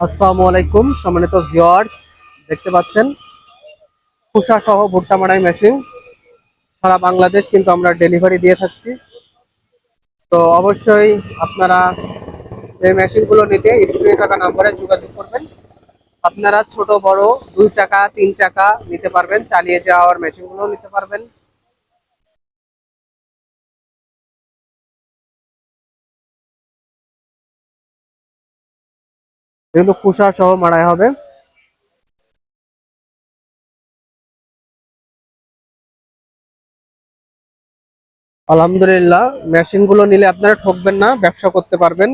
আসসালামু আলাইকুম, সম্মানিত ভিউয়ার্স দেখতে পাচ্ছেন? কুষা সহ ভুট্টা মারাই মেশিন সারা বাংলাদেশ কিন্তু আমরা ডেলিভারি দিয়ে থাকছি। তো অবশ্যই আপনারা এই মেশিনগুলো নিতে স্ক্রিনে থাকা নাম্বারে যোগাযোগ করবেন। আপনারা ছোট, বড়, দুই চাকা, তিন চাকা নিতে পারবেন, চালিয়ে যাওয়ার মেশিনগুলো নিতে পারবেন। এগুলো কুষা সহ মারাই হবে। আলহামদুলিল্লাহ মেশিনগুলো নিলে আপনারা ঠকবেন না ব্যবসা করতে পারবেন।